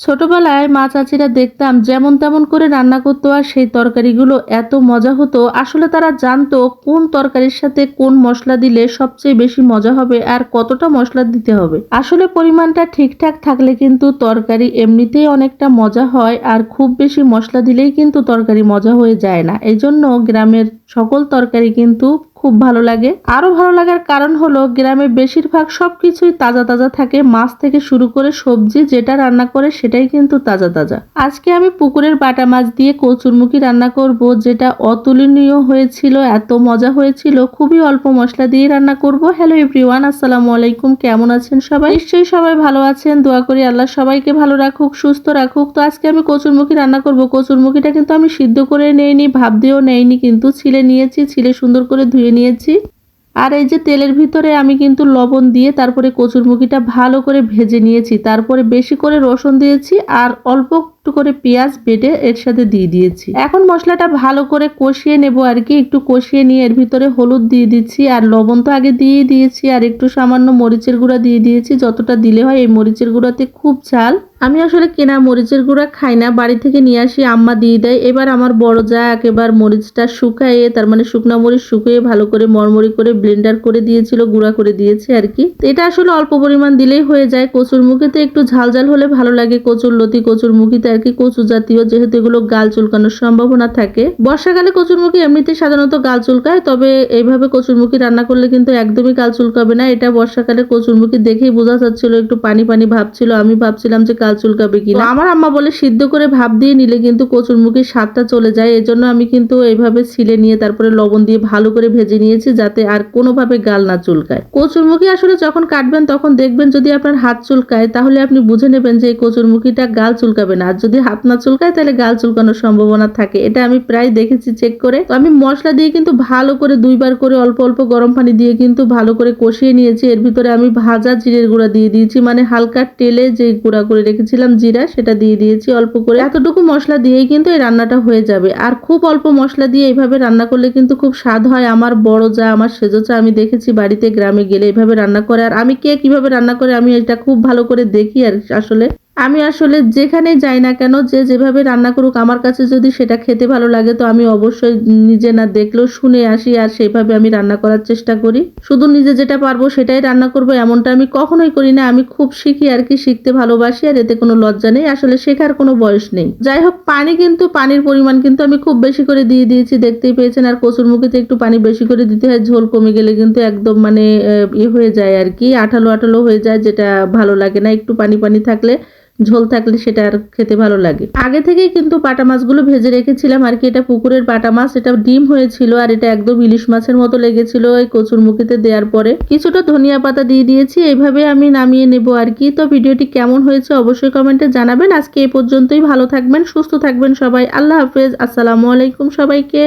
ছোটবেলায় মা চাচিরা দেখতাম যেমন তেমন করে রান্না করতো আর সেই তরকারিগুলো এত মজা হতো। আসলে তারা জানতো কোন তরকারির সাথে কোন মশলা দিলে সবচেয়ে বেশি মজা হবে আর কতটা মশলা দিতে হবে। আসলে পরিমাণটা ঠিকঠাক থাকলে কিন্তু তরকারি এমনিতেই অনেকটা মজা হয় আর খুব বেশি মশলা দিলেই কিন্তু তরকারি মজা হয়ে যায় না। এই জন্য গ্রামের সকল তরকারি কিন্তু খুব ভালো লাগে। আরও ভালো লাগার কারণ হলো, গ্রামে বেশিরভাগ সব কিছুই তাজা তাজা থাকে। মাছ থেকে শুরু করে সবজি যেটা রান্না করে সেটাই কিন্তু তাজা তাজা। আজকে আমি পুকুরের বাটা মাছ দিয়ে কচুরমুখী রান্না করব, যেটা অতুলনীয় হয়েছিল, এত মজা হয়েছিল। খুবই অল্প মশলা দিয়ে রান্না করব। হ্যালো এভরিওয়ান আসসালামু আলাইকুম। কেমন আছেন সবাই? নিশ্চয়ই সবাই ভালো আছেন। দোয়া করি আল্লাহ সবাইকে ভালো রাখুক, সুস্থ রাখুক। তো আজকে আমি কচুরমুখী রান্না করব। কচুরমুখীটা কিন্তু আমি সিদ্ধ করে নেইনি ভাব দিয়েও নেইনি, কিন্তু ছিলে নিয়েছি। ছিলে সুন্দর করে ধুয়ে নিয়েছি। আর এই যে তেলের ভিতরে আমি কিন্তু লবণ দিয়ে তারপরে কচুরমুখিটা ভালো করে ভেজে নিয়েছি। তারপরে বেশি করে রসুন দিয়েছি আর অল্প একটু করে পেঁয়াজ বেটে এর সাথে দিয়ে দিয়েছি। এখন মশলাটা ভালো করে কষিয়ে নেব আর কি। একটু কষিয়ে নিয়ে এর ভিতরে হলুদ দিয়ে দিচ্ছি আর লবণ তো আগে দিয়ে দিয়েছি আর একটু সামান্য মরিচের গুঁড়া দিয়ে দিয়েছি। যতটা দিলে হয় এই মরিচের গুঁড়াতে খুব ঝাল। আমি আসলে কেনা মরিচের গুঁড়া খাই না। বাড়ি থেকে নিয়ে আসি, আম্মা দিয়ে দেয়। এবার আমার বড় যা একেবার মরিচটা শুকাইয়ে তার মানে শুকনো মরিচ শুকিয়ে ভালো করে মরমরি করে ব্লেন্ডার করে দিয়েছিল, গুঁড়া করে দিয়েছে আর কি। এটা আসলে অল্প পরিমাণ দিলেই হয়ে যায়। কচুর মুখেতে একটু ঝাল ঝাল হলে ভালো লাগে। কচুর লতি, কচুর মুখিতে আর কি কচু জাতীয়, যেহেতু এগুলো গাল চুলকানোর সম্ভাবনা থাকে। বর্ষাকালে কচুর কচুরমুখী এমনিতে সাধারণত গাল চুলকায়, তবে এইভাবে কচুরমুখী রান্না করলে কিন্তু একদমই গাল চুলকাবে না। এটা বর্ষাকালে কচুরমুখী দেখেই বোঝা যাচ্ছিল, একটু পানি পানি ভাবছিল আমি ভাবছিলাম যে গাল চুলকাবে কিনা? আমার আম্মা বলে সিদ্ধ করে ভাব দিয়ে নিলে কিন্তু কচুরমুখীর স্বাদটা চলে যায়। এজন্য আমি কিন্তু এইভাবে ছিলে নিয়ে তারপরে লবণ দিয়ে ভালো করে ভেজে নিয়েছি যাতে আর কোনোভাবে গাল না চুলকায়। কচুরমুখী আসলে যখন কাটবেন তখন দেখবেন যদি আপনার হাত চুলকায় তাহলে আপনি বুঝে নেবেন যে এই কচুরমুখীটা গাল চুলকাবে না। আর যদি হাত না চুলকায় তাহলে গাল চুলকানোর সম্ভাবনা থাকে। এটা আমি প্রায় দেখেছি চেক করে। তো আমি মশলা দিয়ে কিন্তু ভালো করে দুইবার করে অল্প অল্প গরম পানি দিয়ে কিন্তু ভালো করে কষিয়ে নিয়েছি। এর ভিতরে আমি ভাজা জিরের গুঁড়া দিয়ে দিয়েছি। মানে হালকা তেলে যে গুঁড়া করে রেখেছিলাম জিরা, সেটা দিয়ে দিয়েছি অল্প করে। এতটুকু মশলা দিয়েই কিন্তু এই রান্নাটা হয়ে যাবে। আর খুব অল্প মশলা দিয়ে এইভাবে রান্না করলে কিন্তু খুব স্বাদ হয়। আমার বড় যা, আমার সেজো চা আমি দেখেছি বাড়িতে, গ্রামে গেলে এইভাবে রান্না করে। আর আমি কে কীভাবে রান্না করে, আমি এটা খুব ভালো করে দেখি আর আসলে। আমি আসলে যেখানে যাই না কেন, যে যেভাবে রান্না করুক, আমার কাছে যদি সেটা খেতে ভালো লাগে, তো আমি অবশ্যই নিজে না দেখলেও শুনে আসি আর সেইভাবে আমি রান্না করার চেষ্টা করি। শুধু নিজে যেটা পারব সেটাই রান্না করব, এমনটা আমি কখনোই করি না। আমি খুব শিখি আর কি, শিখতে ভালোবাসি আর এতে কোনো লজ্জা নেই। আসলে শেখার কোনো বয়স নেই। যাই হোক, পানি কিন্তু, পানির পরিমাণ কিন্তু আমি খুব বেশি করে দিয়ে দিয়েছি, দেখতেই পেয়েছেন। আর কচুর মুখিতে একটু পানি বেশি করে দিতে হয়, ঝোল কমে গেলে কিন্তু একদম মানে ইয়ে হয়ে যায় আর কি, আঠালো আঠালো হয়ে যায়, যেটা ভালো লাগে না। একটু পানি পানি থাকলে ঝোল থাকলে সেটা আর খেতে ভালো লাগে। আগে থেকেই কিন্তু পাটা মাছগুলো ভেজে রেখেছিলাম। আর কি এটা পুকুরের পাটা মাছ, এটা ডিম হয়েছিল আর এটা একদম ইলিশ মাছের মতো লেগেছিল এই কচুর মুখিতে দেওয়ার পরে। কিছুটা ধনিয়া পাতা দিয়ে দিয়েছি এইভাবে আমি নামিয়ে নেব আর কি। তো ভিডিওটি কেমন হয়েছে অবশ্যই কমেন্টে জানাবেন। আজকে এই পর্যন্তই, ভালো থাকবেন, সুস্থ থাকবেন সবাই। আল্লাহ হাফেজ, আসসালামু আলাইকুম সবাইকে।